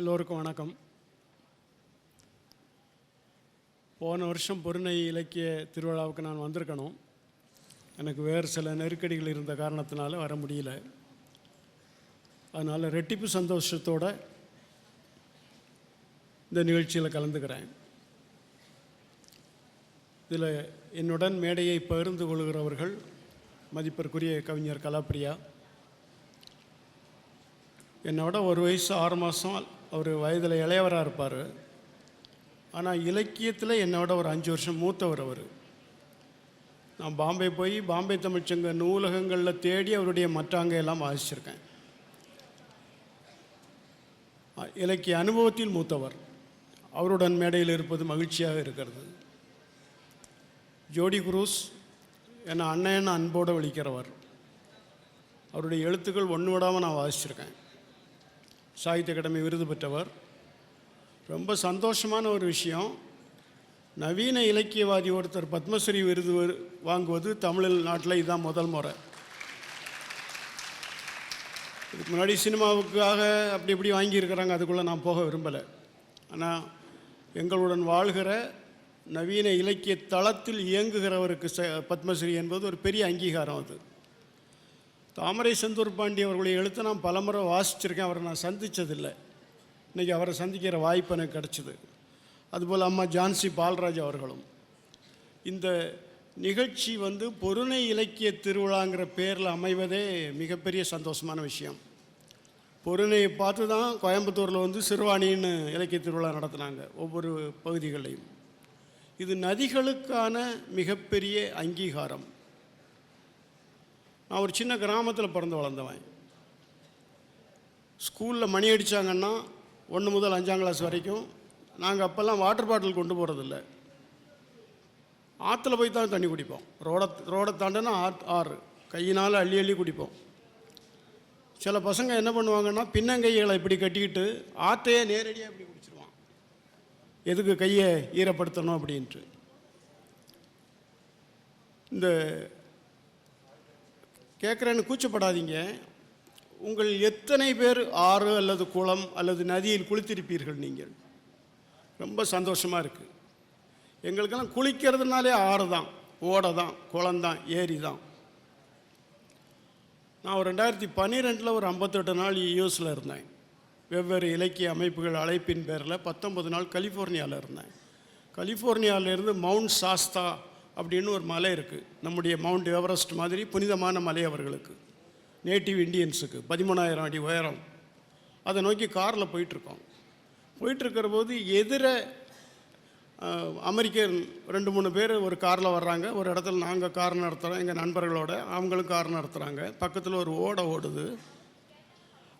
எல்லோருக்கும் வணக்கம். போன வருஷம் பொருணை இலக்கிய திருவிழாவுக்கு நான் வந்திருக்கணும். எனக்கு வேறு சில நெருக்கடிகள் இருந்த காரணத்தினால வர முடியல. அதனால் ரெட்டிப்பு சந்தோஷத்தோட இந்த நிகழ்ச்சியில் கலந்துக்கிறேன். இதில் என்னுடன் மேடையை பகிர்ந்து கொள்கிறவர்கள் மதிப்பிற்குரிய கவிஞர் கலாப்பிரியா. என்னோட ஒரு வயசு ஆறு மாதம் அவர் வயதில் இளையவராக இருப்பார். ஆனால் இலக்கியத்தில் என்னோட ஒரு அஞ்சு வருஷம் மூத்தவர் அவர். நான் பாம்பே போய் பாம்பே தமிழ்ச்சங்க நூலகங்களில் தேடி அவருடைய மற்றாங்க எல்லாம் வாசிச்சிருக்கேன் இலக்கிய அனுபவத்தில் மூத்தவர். அவருடன் மேடையில் இருப்பது மகிழ்ச்சியாக இருக்கிறது. ஜோடி குரூஸ் என்னை அண்ணன் அன்போடு வலிக்கிறவர் அவருடைய எழுத்துக்கள் ஒன்று விடாமல் நான் வாசிச்சிருக்கேன். சாகித்ய அகாடமி விருது பெற்றவர். ரொம்ப சந்தோஷமான ஒரு விஷயம். நவீன இலக்கியவாதி ஒருத்தர் பத்மஸ்ரீ விருது வாங்குவது தமிழ் நாட்டில் இதுதான் முதல் முறை. இதுக்கு முன்னாடி சினிமாவுக்காக அப்படி இப்படி வாங்கியிருக்கிறாங்க அதுக்குள்ளே நான் போக விரும்பலை. ஆனால் எங்களுடன் வாழ்கிற நவீன இலக்கிய தளத்தில் இயங்குகிறவருக்கு ச பத்மஸ்ரீ என்பது ஒரு பெரிய அங்கீகாரம் அது. தாமரை செந்தூர் பாண்டி அவர்களுடைய எழுத்தை நான் பலமுறை வாசிச்சிருக்கேன். அவரை நான் சந்தித்ததில்லை இன்றைக்கி அவரை சந்திக்கிற வாய்ப்பு எனக்கு கிடச்சிது. அதுபோல் அம்மா ஜான்சி பால்ராஜ் அவர்களும். இந்த நிகழ்ச்சி வந்து பொருணை இலக்கிய திருவிழாங்கிற பேரில் அமைவதே மிகப்பெரிய சந்தோஷமான விஷயம். பொருணையை பார்த்து தான் கோயம்புத்தூரில் வந்து சிறுவாணின்னு இலக்கிய திருவிழா நடத்துனாங்க ஒவ்வொரு பகுதிகளையும் இது நதிகளுக்கான மிகப்பெரிய அங்கீகாரம். நான் ஒரு சின்ன கிராமத்தில் பிறந்து வளர்ந்தவன். ஸ்கூலில் மணி அடித்தாங்கன்னா ஒன்று முதல் அஞ்சாம் கிளாஸ் வரைக்கும் நாங்கள் அப்போல்லாம் வாட்டர் பாட்டில் கொண்டு போகிறதில்ல ஆற்றுல போய் தான் தண்ணி குடிப்போம். ரோட ரோடை தாண்டினா ஆத் ஆறு. கையினால் அள்ளி அள்ளி குடிப்போம். சில பசங்க என்ன பண்ணுவாங்கன்னா பின்னங்கைகளை இப்படி கட்டிக்கிட்டு ஆற்றையே நேரடியாக இப்படி குடிச்சிருவான். எதுக்கு கையை ஈரப்படுத்தணும் அப்படின்ட்டு. இந்த கேட்குறேன்னு கூச்சப்படாதீங்க. உங்கள் எத்தனை பேர் ஆறு அல்லது குளம் அல்லது நதியில் குளித்திருப்பீர்கள் நீங்கள்? ரொம்ப சந்தோஷமாக இருக்குது எங்களுக்கெல்லாம் குளிக்கிறதுனாலே ஆறு தான். ஓடை தான் குளம் தான் ஏரி தான். நான் ஒரு ரெண்டாயிரத்தி பன்னிரெண்டில் ஒரு ஐம்பத்தெட்டு நாள் யூஎஸில் இருந்தேன். வெவ்வேறு இலக்கிய அமைப்புகள் அழைப்பின் பேரில் பத்தொன்பது நாள் கலிஃபோர்னியாவில் இருந்தேன். கலிஃபோர்னியாவிலேருந்து மவுண்ட் சாஸ்தா அப்படின்னு ஒரு மலை இருக்குது நம்முடைய மவுண்ட் எவரெஸ்ட் மாதிரி புனிதமான மலை அவர்களுக்கு. நேட்டிவ் இண்டியன்ஸுக்கு பதிமூணாயிரம் அடி உயரம். அதை நோக்கி காரில் போயிட்டுருக்கோம். போயிட்டுருக்கிற போது எதிர அமெரிக்கன் ரெண்டு மூணு பேர் ஒரு காரில் வர்றாங்க. ஒரு இடத்துல நாங்கள் கார் நடத்துகிறோம் எங்கள் நண்பர்களோட அவங்களும் கார் நடத்துகிறாங்க பக்கத்தில் ஒரு ஓடை ஓடுது.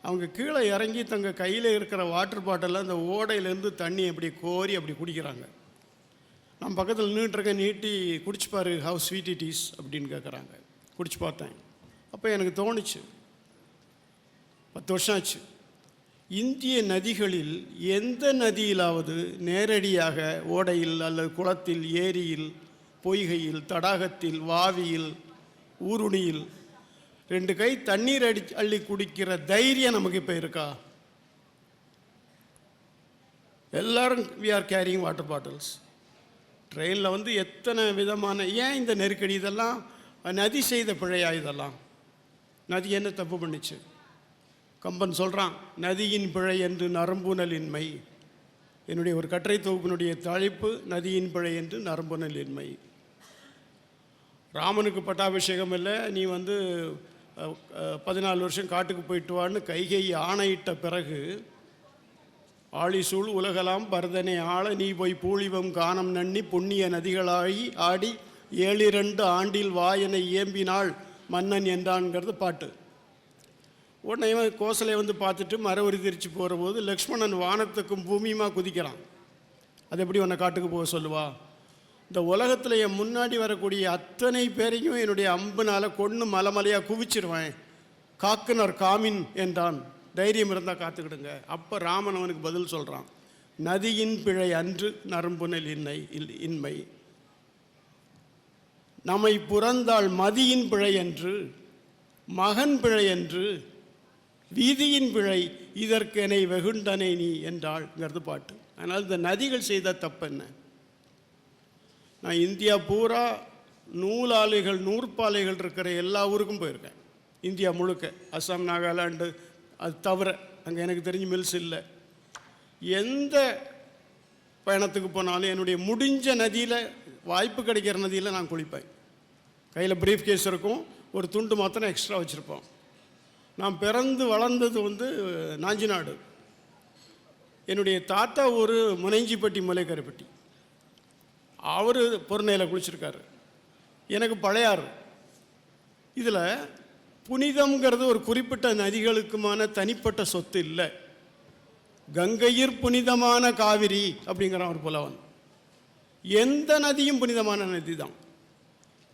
அவங்க கீழே இறங்கி தங்க கையில் இருக்கிற வாட்டர் பாட்டிலில் அந்த ஓடையிலேருந்து தண்ணி அப்படி கோரி அப்படி குடிக்கிறாங்க. நான் பக்கத்தில் நின்றுட்டுருக்கேன் நீட்டி குடிச்சு பாரு ஹவ் ஸ்வீட் இட் இஸ் அப்படின்னு கேட்குறாங்க குடிச்சு பார்த்தேன். அப்போ எனக்கு தோணுச்சு. பத்து வருஷம் ஆச்சு. இந்திய நதிகளில் எந்த நதியிலாவது நேரடியாக ஓடையில் அல்லது குளத்தில் ஏரியில் பொய்கையில் தடாகத்தில் வாவியில் ஊருணியில் ரெண்டு கை தண்ணீர் அடி அள்ளி குடிக்கிற தைரியம் நமக்கு இப்போ இருக்கா? எல்லாரும் we are carrying water bottles ட்ரெயினில் வந்து எத்தனை விதமான ஏன் இந்த நெருக்கடி? இதெல்லாம் நதி செய்த பிழையா இதெல்லாம்? நதி என்ன தப்பு பண்ணுச்சு? கம்பன் சொல்கிறான் நதியின் பிழை என்று நரம்புணலின்மை. என்னுடைய ஒரு கட்டுரை தொகுப்பினுடைய தலைப்பு நதியின் பிழை என்று நரம்புணலின்மை. ராமனுக்கு பட்டாபிஷேகம் இல்லை நீ வந்து பதினாலு வருஷம் காட்டுக்கு போயிட்டு வான்னு கைகை ஆணையிட்ட பிறகு ஆழிசூழ் உலகலாம் பரதனை ஆள நீ போய் பூழிவம் காணம் நன்னி புண்ணிய நதிகளாகி ஆடி ஏழிரண்டு ஆண்டில் வாயனை ஏம்பினாள் மன்னன் என்றான்ங்கிறது பாட்டு. உடனே கோசலை வந்து பார்த்துட்டு மரவரி திருச்சி போகிற போது லக்ஷ்மணன் வானத்துக்கும் பூமியுமா குதிக்கிறான். அது எப்படி உன்னை காட்டுக்கு போக சொல்லுவா? இந்த உலகத்தில் என் முன்னாடி வரக்கூடிய அத்தனை பேரையும் என்னுடைய அம்புனால் கொன்று மலைமலையாக குவிச்சிருவேன். காக்குனர் காமின் என்றான். தைரியம் இருந்தால் காத்துக்கிடுங்க. அப்போ ராமன் அவனுக்கு பதில் சொல்கிறான் நதியின் பிழை அன்று நரம்புனல் இன்னை இல் இன்மை. நம்மை புறந்தால் மதியின் பிழை என்று மகன் பிழை என்று வீதியின் பிழை இதற்கெனை வெகுண்டனை நீ என்றாள்ங்கிறது பாட்டு. அதனால் இந்த நதிகள் செய்த தப்பு என்ன? நான் இந்தியா பூரா நூலாலைகள் நூற்பாலைகள் இருக்கிற எல்லா ஊருக்கும் போயிருக்கேன். இந்தியா முழுக்க. அஸ்ஸாம் நாகாலாண்டு அது தவிர அங்கே எனக்கு தெரிஞ்சு மில்ஸ் இல்லை. எந்த பயணத்துக்கு போனாலும் என்னுடைய முடிஞ்ச நதியில் வாய்ப்பு கிடைக்கிற நதியில் நான் குளிப்பேன். கையில் ப்ரீஃப் கேஸ் இருக்கும் ஒரு துண்டு மாத்திரம் எக்ஸ்ட்ரா வச்சுருப்போம். நான் பிறந்து வளர்ந்தது வந்து நாஞ்சிநாடு. என்னுடைய தாத்தா ஒரு முனைஞ்சிப்பட்டி மலைக்கரைப்பட்டி அவர் பொருணையில் குளிச்சிருக்காரு. எனக்கு பழையாறு. இதில் புனிதம்ங்கிறது ஒரு குறிப்பிட்ட நதிகளுக்குமான தனிப்பட்ட சொத்து இல்லை. கங்கையிற் புனிதமான காவிரி அப்படிங்கிறான் ஒரு புலவன். எந்த நதியும் புனிதமான நதி தான்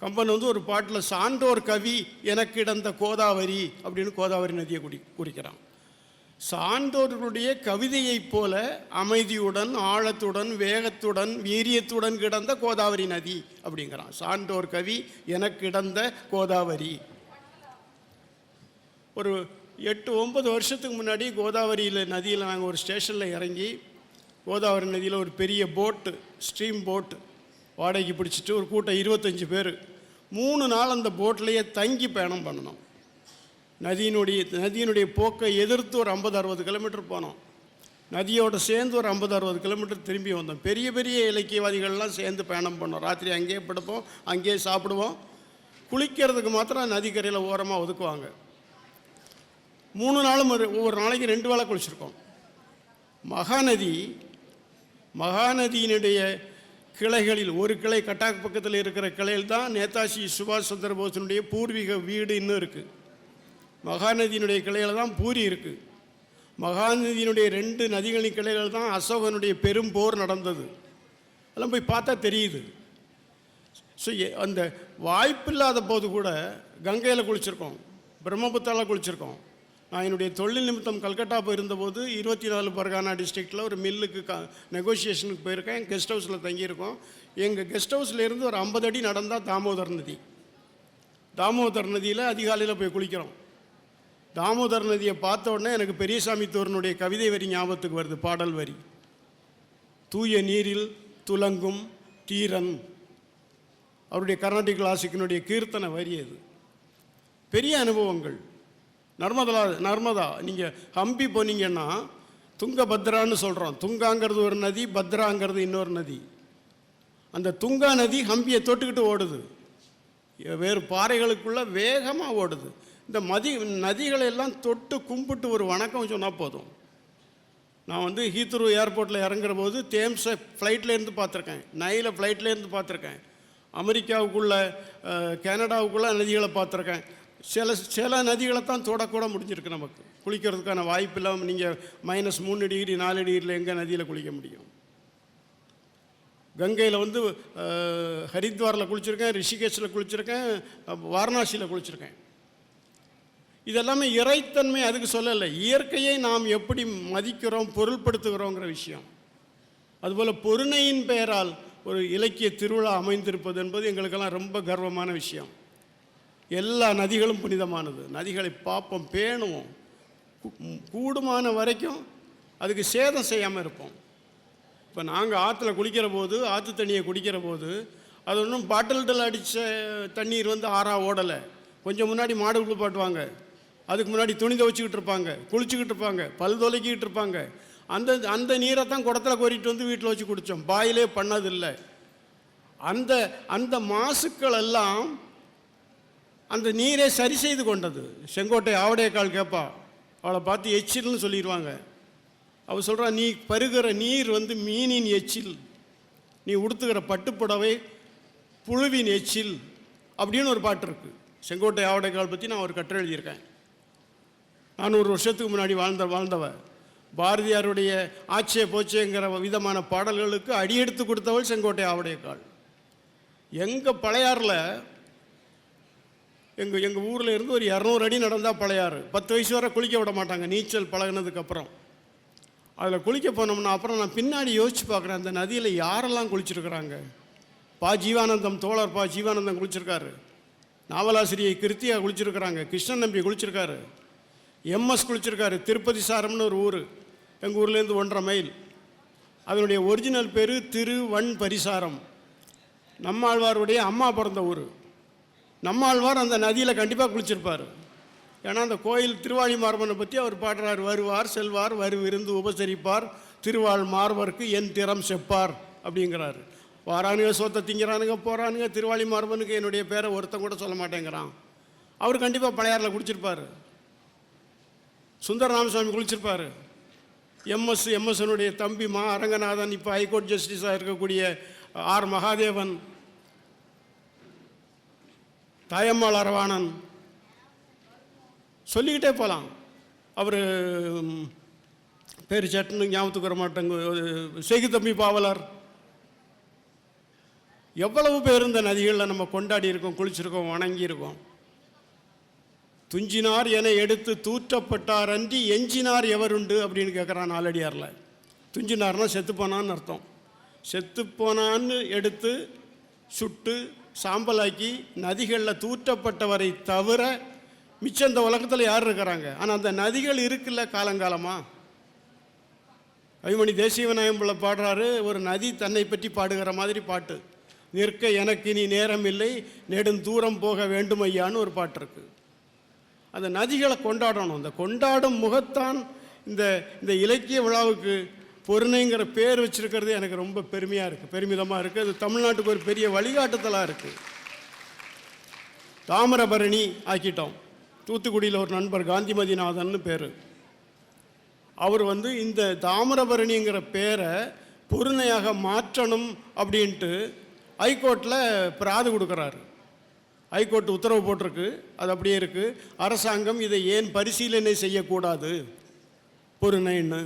கம்பன் வந்து ஒரு பாட்டில் சான்றோர் கவி எனக்கு இடந்த கோதாவரி அப்படின்னு கோதாவரி நதியை குடி குறிக்கிறான். சான்றோர்களுடைய கவிதையைப் போல அமைதியுடன் ஆழத்துடன் வேகத்துடன் வீரியத்துடன் கிடந்த கோதாவரி நதி அப்படிங்கிறான். சான்றோர் கவி எனக்கு இடந்த கோதாவரி ஒரு எட்டு ஒம்பது வருஷத்துக்கு முன்னாடி கோதாவரியில் நதியில் நாங்கள் ஒரு ஸ்டேஷனில் இறங்கி கோதாவரி நதியில் ஒரு பெரிய போட்டு ஸ்ட்ரீம் போட்டு வாடகைக்கு பிடிச்சிட்டு ஒரு கூட்டம் இருபத்தஞ்சி பேர். மூணு நாள் அந்த போட்லேயே தங்கி பயணம் பண்ணணும். நதியினுடைய நதியினுடைய போக்கை எதிர்த்து ஒரு ஐம்பது அறுபது கிலோமீட்டர் போனோம். நதியோட சேர்ந்து ஒரு ஐம்பது அறுபது கிலோமீட்டர் திரும்பி வந்தோம். பெரிய பெரிய இலக்கியவாதிகள்லாம் சேர்ந்து பயணம் பண்ணோம். ராத்திரி அங்கேயே படுப்போம் அங்கேயே சாப்பிடுவோம். குளிக்கிறதுக்கு மாத்திரம் நதிக்கரையில் ஓரமாக ஒதுக்குவாங்க. மூணு நாளும் ஒரு ஒவ்வொரு நாளைக்கு ரெண்டு வேளை குளிச்சிருக்கோம். மகாநதி மகாநதியினுடைய கிளைகளில் ஒரு கிளை கட்டாக் பக்கத்தில் இருக்கிற கிளையில் தான் நேதாஜி சுபாஷ் சந்திர போஸினுடைய பூர்வீக வீடு இன்னும் இருக்குது மகாநதியினுடைய கிளையில் தான் பூரி இருக்குது மகாநதியினுடைய ரெண்டு நதிகளின் கிளைகள் தான் அசோகனுடைய பெரும் போர் நடந்தது. அதெல்லாம் போய் பார்த்தா தெரியுது. ஸோ அந்த வாய்ப்பில்லாத போது கூட கங்கையில் குளிச்சிருக்கோம். பிரம்மபுத்திராவில் குளிச்சிருக்கோம். நான் என்னுடைய தொழில் நிமித்தம் கல்கட்டா போயிருந்தபோது இருபத்தி நாலு பர்கானா டிஸ்ட்ரிக்டில் ஒரு மில்லுக்கு க நெகோசியேஷனுக்கு போயிருக்கேன். கெஸ்ட் ஹவுஸில் தங்கியிருக்கோம். எங்கள் கெஸ்ட் ஹவுஸ்லேருந்து ஒரு ஐம்பது அடி நடந்தால் தாமோதர் நதி. தாமோதர் நதியில் அதிகாலையில் போய் குளிக்கிறோம். தாமோதர் நதியை பார்த்த உடனே எனக்கு பெரியசாமி தோரனுடைய கவிதை வரி ஞாபகத்துக்கு வருது பாடல் வரி. தூய நீரில் துலங்கும் தீரன். அவருடைய கர்நாடிக் கிளாசிக்கினுடைய கீர்த்தனை வரி அது. பெரிய அனுபவங்கள். நர்மதா நர்மதா நீங்கள் ஹம்பி போனீங்கன்னா துங்கபத்ரான்னு சொல்கிறோம் துங்காங்கிறது ஒரு நதி பத்ராங்கிறது இன்னொரு நதி. அந்த துங்கா நதி ஹம்பியை தொட்டுக்கிட்டு ஓடுது. வேறு பாறைகளுக்குள்ளே வேகமாக ஓடுது. இந்த மதி நதிகளெல்லாம் தொட்டு கும்பிட்டு ஒரு வணக்கம் சொன்னால் போதும். நான் வந்து ஹீத்ரூ ஏர்போர்ட்டில் இறங்குற போது தேம்ஸை ஃப்ளைட்லேருந்து பார்த்துருக்கேன். நைல ஃப்ளைட்லேருந்து பார்த்துருக்கேன். அமெரிக்காவுக்குள்ளே கனடாவுக்குள்ளே நதிகளை பார்த்துருக்கேன். சில சில நதிகளை தான் தொடக்கூட முடிஞ்சிருக்கு நமக்கு. குளிக்கிறதுக்கான வாய்ப்பு இல்லாமல் நீங்கள் மைனஸ் மூணு டிகிரி நாலு டிகிரியில் எங்கே நதியில் குளிக்க முடியும்? கங்கையில் வந்து ஹரித்வாரில் குளிச்சிருக்கேன் ரிஷிகேஷில் குளிச்சிருக்கேன் வாரணாசியில் குளிச்சிருக்கேன். இதெல்லாமே இறைத்தன்மை அதுக்கு சொல்லலை. இயற்கையை நாம் எப்படி மதிக்கிறோம் பொருள்படுத்துகிறோங்கிற விஷயம். அதுபோல் பொருணையின் பெயரால் ஒரு இலக்கிய திருவிழா அமைந்திருப்பது என்பது எங்களுக்கெல்லாம் ரொம்ப கர்வமான விஷயம். எல்லா நதிகளும் புனிதமானது. நதிகளை பார்ப்போம் பேணுவோம். கூடுமான வரைக்கும் அதுக்கு சேதம் செய்யாமல் இருப்போம். இப்போ நாங்கள் ஆற்றுல குளிக்கிற போது ஆற்று தண்ணியை குடிக்கிற போது அது ஒன்றும் பாட்டில்டில் அடித்த தண்ணீர் வந்து ஆறாக ஓடலை. கொஞ்சம் முன்னாடி மாடு குளிப்பாட்டுவாங்க அதுக்கு முன்னாடி துணி துவச்சிக்கிட்டு இருப்பாங்க குளிச்சுக்கிட்டு இருப்பாங்க பல் தொலைக்கிட்டு இருப்பாங்க. அந்த அந்த நீரை தான் குடத்தில் கோரிட்டு வந்து வீட்டில் வச்சு குடித்தோம் பாயிலே பண்ணதில்லை. அந்த அந்த மாசுக்கள் எல்லாம் அந்த நீரே சரி செய்து கொண்டது. செங்கோட்டை ஆவடையக்கால் கேட்பா அவளை பார்த்து எச்சில்னு சொல்லிடுவாங்க அவள் சொல்கிறா நீ பருகிற நீர் வந்து மீனின் எச்சில். நீ உடுத்துகிற பட்டுப்புடவை புழுவின் எச்சில். அப்படின்னு ஒரு பாட்டு இருக்குது செங்கோட்டை ஆவடைக்கால் பற்றி நான் ஒரு கட்டுரை எழுதியிருக்கேன். நானூறு வருஷத்துக்கு முன்னாடி வாழ்ந்த வாழ்ந்தவ. பாரதியாருடைய ஆட்சியை போச்சேங்கிற விதமான பாடல்களுக்கு அடியெடுத்து கொடுத்தவள் செங்கோட்டை ஆவடையக்கால். எங்கள் பழையாறில் எங்கள் எங்கள் ஊரில் இருந்து ஒரு இரநூறு அடி நடந்தால் பழையாறு. பத்து வயசு வரை குளிக்க விட மாட்டாங்க நீச்சல் பழகுனதுக்கப்புறம். அதில் குளிக்க போனோம்னா அப்புறம் நான் பின்னாடி யோசிச்சு பார்க்குறேன் அந்த நதியில் யாரெல்லாம் குளிச்சிருக்கிறாங்க? பா ஜீவானந்தம் தோழர் பா ஜீவானந்தம் குளிச்சிருக்காரு. நாவலாசிரியை கிருத்தியா குளிச்சிருக்கிறாங்க கிருஷ்ணன் நம்பி குளிச்சிருக்காரு. எம்எஸ் குளிச்சிருக்காரு திருப்பதி சாரம்னு ஒரு ஊர். எங்கள் ஊர்லேருந்து ஒன்றரை மைல். அதனுடைய ஒரிஜினல் பேர் திருவன் பரிசாரம் நம்மாழ்வாருடைய அம்மா பிறந்த ஊர். நம்மாழ்வார் அந்த நதியில் கண்டிப்பாக குளிச்சிருப்பார். ஏன்னா அந்த கோயில் திருவாளி மார்பனை பற்றி அவர் பாடுறார். வருவார் செல்வார் வரு விருந்து உபசரிப்பார். திருவாள் மார்பருக்கு என் திறம் செப்பார் அப்படிங்கிறாரு. வாரானுங்க சோத்தை திங்கிறானுங்க போகிறானுங்க திருவாளி மார்பனுக்கு என்னுடைய பேரை ஒருத்தன் கூட சொல்ல மாட்டேங்கிறான். அவர் கண்டிப்பாக பழையாறில் குடிச்சிருப்பார் சுந்தர ராமசாமி குளிச்சிருப்பார் எம்எஸ் எம்எஸ்னுடைய தம்பி மா அரங்கநாதன் இப்போ ஹைகோர்ட் ஜஸ்டிஸாக இருக்கக்கூடிய ஆர். மகாதேவன் தாயம்மாள் அரவாணன். சொல்லிக்கிட்டே போகலாம் அவர் பேர் சட்டுன்னு ஞாபகத்துக்கு வர மாட்டேங்க. செய்கி தம்பி பாவலர். எவ்வளவு பேர் இந்த நதிகளில் நம்ம கொண்டாடி இருக்கோம் குளிச்சிருக்கோம் வணங்கியிருக்கோம். துஞ்சினார் என எடுத்து தூற்றப்பட்டார் அன்றி எஞ்சினார் எவருண்டு அப்படின்னு கேட்குறான் நாலடியாரில். துஞ்சினார்னா செத்துப்போனான்னு அர்த்தம். செத்துப்போனான்னு எடுத்து சுட்டு சாம்பலாக்கி நதிகளில் தூற்றப்பட்டவரை தவிர மிச்சம் இந்த உலகத்தில் யார் இருக்கிறாங்க? ஆனால் அந்த நதிகள் இருக்குல்ல காலங்காலமாக அபிமணி தேசிய விநாயகம் பாடுறாரு ஒரு நதி தன்னை பற்றி பாடுகிற மாதிரி பாட்டு. நிற்க எனக்கு இனி நேரம் இல்லை நெடுந்தூரம் போக வேண்டும் ஐயான்னு ஒரு பாட்டு இருக்குது அந்த நதிகளை கொண்டாடணும். அந்த கொண்டாடும் முகத்தான் இந்த இந்த இலக்கிய விழாவுக்கு பொருணைங்கிற பேர் வச்சுருக்கிறது எனக்கு ரொம்ப பெருமையாக இருக்குது பெருமிதமாக இருக்குது அது தமிழ்நாட்டுக்கு ஒரு பெரிய வழிகாட்டுதலாக இருக்குது தாமிரபரணி ஆக்கிட்டோம். தூத்துக்குடியில் ஒரு நண்பர் காந்திமதிநாதன் பேர். அவர் வந்து இந்த தாமிரபரணிங்கிற பேரை பொருணையாக மாற்றணும் அப்படின்ட்டு ஹைகோர்ட்டில் பிராது கொடுக்குறாரு. ஹைகோர்ட் உத்தரவு போட்டிருக்கு அது அப்படியே இருக்குது அரசாங்கம் இதை ஏன் பரிசீலனை செய்யக்கூடாது? பொருணைன்னு.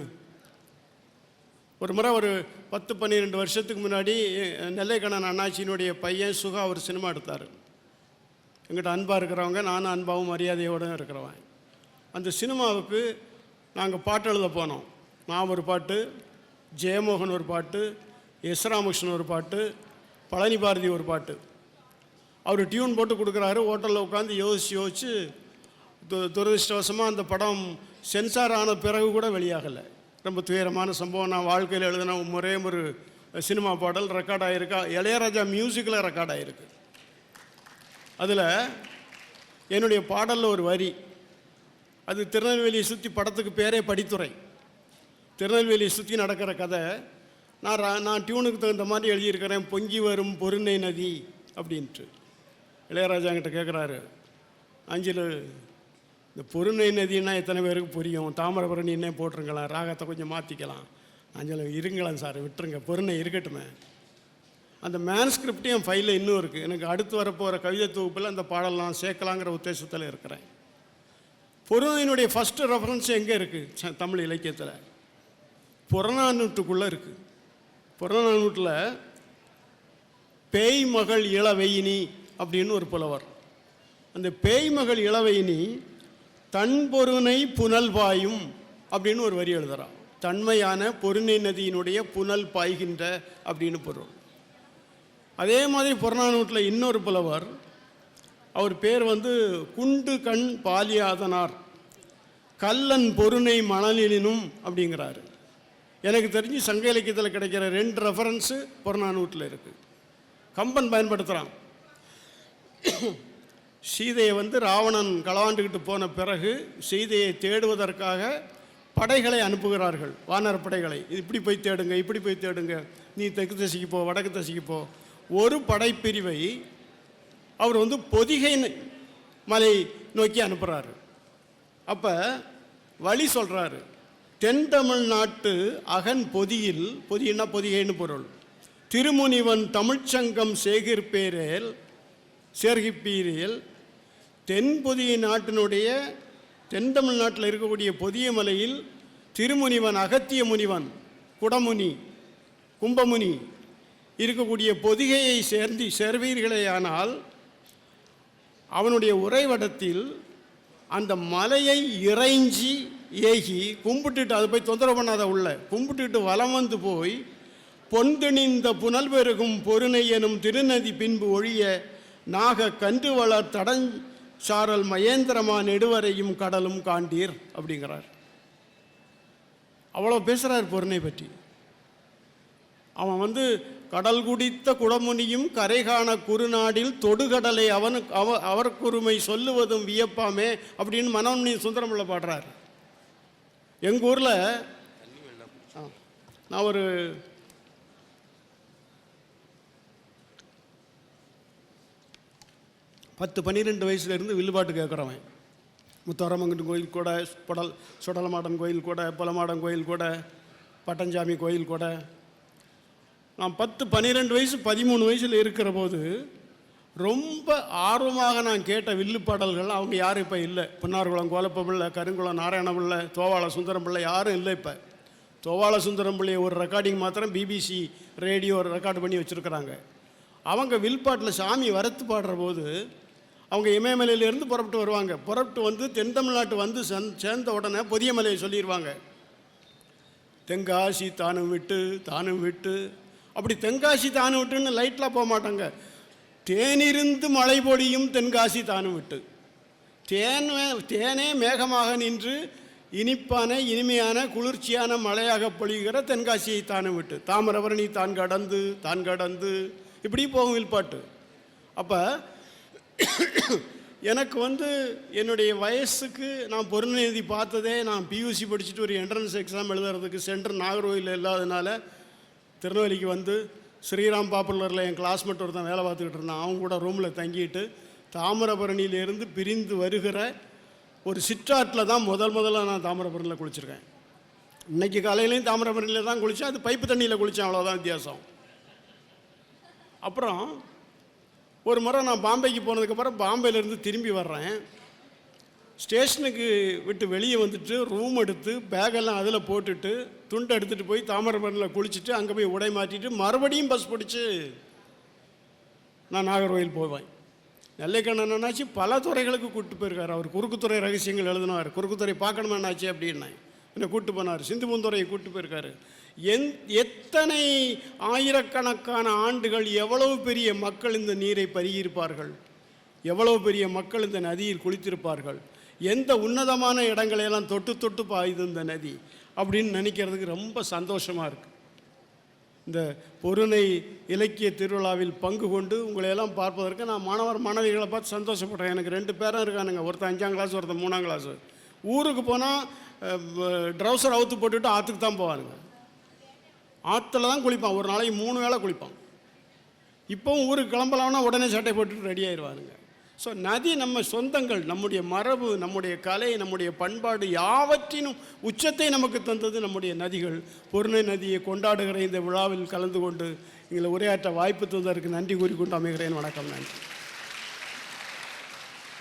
ஒரு முறை ஒரு பத்து பன்னிரெண்டு வருஷத்துக்கு முன்னாடி நெல்லைக்கண்ணன் அண்ணாச்சியினுடைய பையன் சுகா ஒரு சினிமா எடுத்தார். எங்கிட்ட அன்பாக இருக்கிறவங்க நானும் அன்பாவும் மரியாதையோடு இருக்கிறவன். அந்த சினிமாவுக்கு நாங்கள் பாட்டு எழுத போனோம். நான் ஒரு பாட்டு ஜெயமோகன் ஒரு பாட்டு எஸ் ராமகிருஷ்ணன் ஒரு பாட்டு பழனி பாரதி ஒரு பாட்டு. அவர் டியூன் போட்டு கொடுக்குறாரு. ஹோட்டலில் உட்காந்து யோசிச்சு யோசிச்சு து துரதிருஷ்டவசமாக அந்த படம் சென்சார் ஆன பிறகு கூட வெளியாகலை. ரொம்ப துயரமான சம்பவம். நான் வாழ்க்கையில் எழுதின ஒரே ஒரு சினிமா பாடல் ரெக்கார்ட் ஆகிருக்கா இளையராஜா மியூசிக்கில் ரெக்கார்ட் ஆகிருக்கு அதில் என்னுடைய பாடலில் ஒரு வரி. அது திருநெல்வேலியை சுற்றி படத்துக்கு பேரே படித்துறை. திருநெல்வேலியை சுற்றி நடக்கிற கதை நான் ரா- நான் டியூனுக்கு தகுந்த மாதிரி எழுதியிருக்கிறேன். பொங்கி வரும் பொருணை நதி அப்படின்ட்டு. இளையராஜா கிட்ட கேட்குறாரு அஞ்சில் இந்த பொருணை நதினா எத்தனை பேருக்கு புரியும்? தாமிரபரணின்னே போட்டிருங்களேன் ராகத்தை கொஞ்சம் மாற்றிக்கலாம் அஞ்சல் இருங்களேன் சார் விட்டுருங்க. பொருணை இருக்கட்டுமே. அந்த மேன்ஸ்கிரிப்ட் என் ஃபைலில் இன்னும் இருக்குது எனக்கு அடுத்து வரப்போகிற கவிதை தொகுப்பில் அந்த பாடலாம் சேர்க்கலாங்கிற உத்தேசத்தில் இருக்கிறேன். பொருணையினுடைய ஃபஸ்ட்டு ரெஃபரன்ஸ் எங்கே இருக்குது தமிழ் இலக்கியத்தில். புறநானூற்றுக்குள்ளே இருக்குது புறநானூற்றில் பேய் மகள் இளவெயினி அப்படின்னு ஒரு புலவர். அந்த பேய் மகள் இளவெயினி தன் பொருணை புனல் பாயும் அப்படின்னு ஒரு வரி எழுதுகிறான் தன்மையான பொருணை நதியினுடைய புனல் பாய்கின்ற அப்படின்னு பொருள். அதே மாதிரி புறநானூற்றில் இன்னொரு புலவர் அவர் பேர் வந்து குண்டு கண் பாலியாதனார். கல்லன் பொருணை மணலினும் அப்படிங்கிறாரு. எனக்கு தெரிஞ்சு சங்க இலக்கியத்தில் கிடைக்கிற ரெண்டு ரெஃபரன்ஸு புறநானூற்றில் இருக்குது கம்பன் பயன்படுத்துகிறான் சீதையை வந்து ராவணன் களவாண்டுக்கிட்டு போன பிறகு சீதையை தேடுவதற்காக படைகளை அனுப்புகிறார்கள் வானர படைகளை. இப்படி போய் தேடுங்க இப்படி போய் தேடுங்க. நீ தெற்கு திசைக்கு போ வடக்கு திசைக்கு போ. ஒரு படைப்பிரிவை அவர் வந்து பொதிகை மலை நோக்கி அனுப்புகிறாரு அப்போ வழி சொல்கிறாரு தென் தமிழ்நாட்டு அகன் பொதியில் பொதியின்னா பொதிகைன்னு பொருள் திருமுனிவன் தமிழ்ச்சங்கம் சேகிர்பேரேல் சேர்கிப்பீரில் தென்பொதிய நாட்டினுடைய தென் தமிழ்நாட்டில் இருக்கக்கூடிய பொதிய மலையில் திருமுனிவன் அகத்திய முனிவன் குடமுனி கும்பமுனி இருக்கக்கூடிய பொதிகையை சேர்ந்து சேர்வீர்களேயானால் அவனுடைய உறைவடத்தில் அந்த மலையை இறைஞ்சி ஏகி கும்பிட்டுட்டு அதை போய் தொந்தரவு பண்ணாத உள்ள கும்பிட்டுட்டு வலம் வந்து போய் பொன்திணிந்த புனல் பெருகும் பொருணை எனும் திருநதி பின்பு ஒழிய நாக கன்று வளர் தடஞ்சாரல் மகேந்திரமா நெடுவரையும் கடலும் காண்டீர் அப்படிங்கிறார். அவ்வளோ பேசுகிறார் பொருணை பற்றி. அவன் வந்து கடல் குடித்த குடமுனியும் கரைகாண குறுநாடில் தொடுகடலை அவனுக்கு அவ அவர்க்குரிமை சொல்லுவதும் வியப்பாமே அப்படின்னு மனோன்மணி சுந்தரமுள்ள பாடுறார். எங்கள் ஊரில் நான் ஒரு பத்து பன்னிரெண்டு வயசுலேருந்து வில்லுபாட்டு கேட்குறவன். முத்தாரமங்கன் கோயில் கூட புடல் சுடலமாடன் கோயில் கூட புலமாடன் கோயில் கூட பட்டஞ்சாமி கோயில் கூட. நான் பத்து பன்னிரெண்டு வயசு பதிமூணு வயசில் இருக்கிற போது ரொம்ப ஆர்வமாக நான் கேட்ட வில்லு பாடல்கள் அவங்க யாரும் இப்போ இல்லை. பின்னார்குளம் கோலப்பபிள்ளை கருங்குளம் நாராயண பிள்ளை தோவாள சுந்தரம் பிள்ளை யாரும் இல்லை இப்போ. தோவாள சுந்தரம் பிள்ளை ஒரு ரெக்கார்டிங் மாத்திரம் பிபிசி ரேடியோ ரெக்கார்டு பண்ணி வச்சுருக்கிறாங்க. அவங்க வில்பாட்டில் சாமி வரத்து பாடுற போது அவங்க இமயமலையிலேருந்து புறப்பட்டு வருவாங்க. புறப்பட்டு வந்து தென் தமிழ்நாட்டு வந்து சந் சேர்ந்த உடனே புதிய மலையை சொல்லிடுவாங்க தென்காசி தானும் விட்டு தானும் விட்டு. அப்படி தென்காசி தானும் விட்டுன்னு லைட்டெலாம் போக மாட்டாங்க. தேனிருந்து மழை பொடியும் தென்காசி தானும் விட்டு. தேன் தேனே மேகமாக நின்று இனிப்பான இனிமையான குளிர்ச்சியான மழையாக பொழிகிற தென்காசியை தானும் விட்டு. தாமிரபரணி தான் கடந்து தான் கடந்து. இப்படி போகும் வில்பாட்டு அப்போ எனக்கு வந்து என்னுடைய வயசுக்கு நான் பொருள்நிதி பார்த்ததே நான் பியூசி படிச்சுட்டு ஒரு என்ட்ரன்ஸ் எக்ஸாம் எழுதுறதுக்கு சென்டர் நாகர்கோவில் இல்லாதனால திருநெல்வேலிக்கு வந்து ஸ்ரீராம் பாப்புலரில் என் கிளாஸ்மேட் ஒருத்தன் வேலை பார்த்துக்கிட்டு இருந்தான். அவன் கூட ரூமில் தங்கிட்டு தாமிரபரணியிலேருந்து பிரிந்து வருகிற ஒரு சிற்றாற்றில் தான் முதல் முதல்ல நான் தாமிரபரணியில் குளிச்சிருக்கேன். இன்னைக்கு காலையிலையும் தாமிரபரணியில் தான் குளித்தேன் அது பைப்பு தண்ணியில் குளித்தேன் அவ்வளோதான் வித்தியாசம். அப்புறம் ஒரு முறை நான் பாம்பேக்கு போனதுக்கப்புறம் பாம்பேலேருந்து திரும்பி வர்றேன். ஸ்டேஷனுக்கு விட்டு வெளியே வந்துட்டு ரூம் எடுத்து பேக்கெல்லாம் அதில் போட்டுட்டு துண்டை எடுத்துகிட்டு போய் தாமிரபரணியில் குளிச்சுட்டு அங்கே போய் உடை மாற்றிட்டு மறுபடியும் பஸ் பிடிச்சி நான் நாகர்கோயில் போவேன். நெல்லைக்கண்ணன் அண்ணாச்சி பல துறைகளுக்கு கூப்பிட்டு போயிருக்காரு. அவர் குறுக்குத்துறை ரகசியங்கள் எழுதினார். குறுக்குத்துறை பார்க்கணுமா என்னாச்சு அப்படின்னேன். என்னை கூப்பிட்டு போனார். சிந்து பூந்துறையை கூப்பிட்டு போயிருக்காரு. எந் எத்தனை ஆயிரக்கணக்கான ஆண்டுகள் எவ்வளவு பெரிய மக்கள் இந்த நீரை பருகியிருப்பார்கள்? எவ்வளவு பெரிய மக்கள் இந்த நதியில் குளித்திருப்பார்கள்? எந்த உன்னதமான இடங்களையெல்லாம் தொட்டு தொட்டு பாயுது இந்த நதி? அப்படின்னு நினைக்கிறதுக்கு ரொம்ப சந்தோஷமாக இருக்குது இந்த பொருணை இலக்கிய திருவிழாவில் பங்கு கொண்டு உங்களையெல்லாம் பார்ப்பதற்கு நான் மாணவர் மாணவிகளை பார்த்து சந்தோஷப்படுறேன். எனக்கு ரெண்டு பேரும் இருக்கானுங்க. ஒருத்தர் அஞ்சாம் கிளாஸ் ஒருத்தன் மூணாம் கிளாஸ் ஊருக்கு போனால் ட்ரௌசர் அவுத்து போட்டுட்டு ஆற்றுக்கு தான் போவானுங்க. ஆற்றுல தான் குளிப்பான். ஒரு நாளைக்கு மூணு வேளை குளிப்பான். இப்போவும் ஊருக்கு கிளம்பலாம்னா உடனே சட்டை போட்டுட்டு ரெடி ஆயிடுவாருங்க. ஸோ நதி நம்ம சொந்தங்கள் நம்முடைய மரபு நம்முடைய கலை நம்முடைய பண்பாடு யாவற்றினும் உச்சத்தை நமக்கு தந்தது நம்முடைய நதிகள். பொருணை நதியை கொண்டாடுகிற இந்த விழாவில் கலந்து கொண்டு எங்களை உரையாற்ற வாய்ப்பு தந்ததற்கு நன்றி கூறிக்கொண்டு அமைகிறேன். வணக்கம் நன்றி.